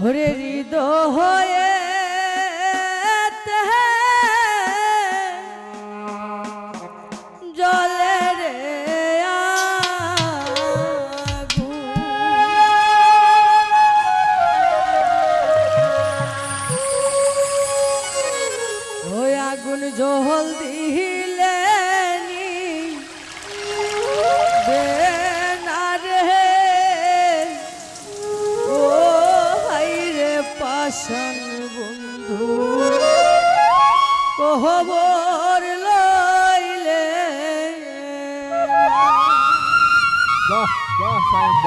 হরে হৃদয়ে জলে রে আগুন। জহল দিহি আসান বন্ধু। কহবর লইলে। বাহ বাহ সাহেব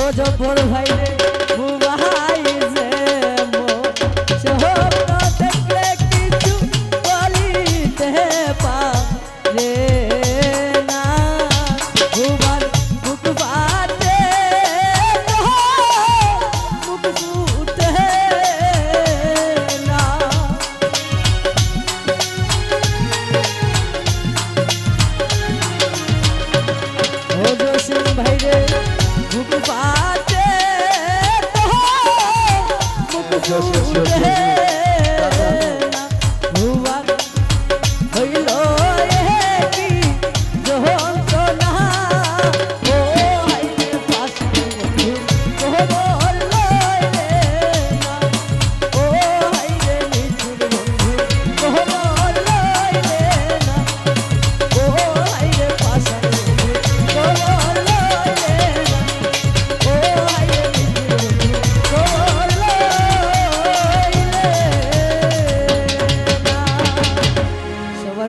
ও জব্বর ভাই রে। Hey,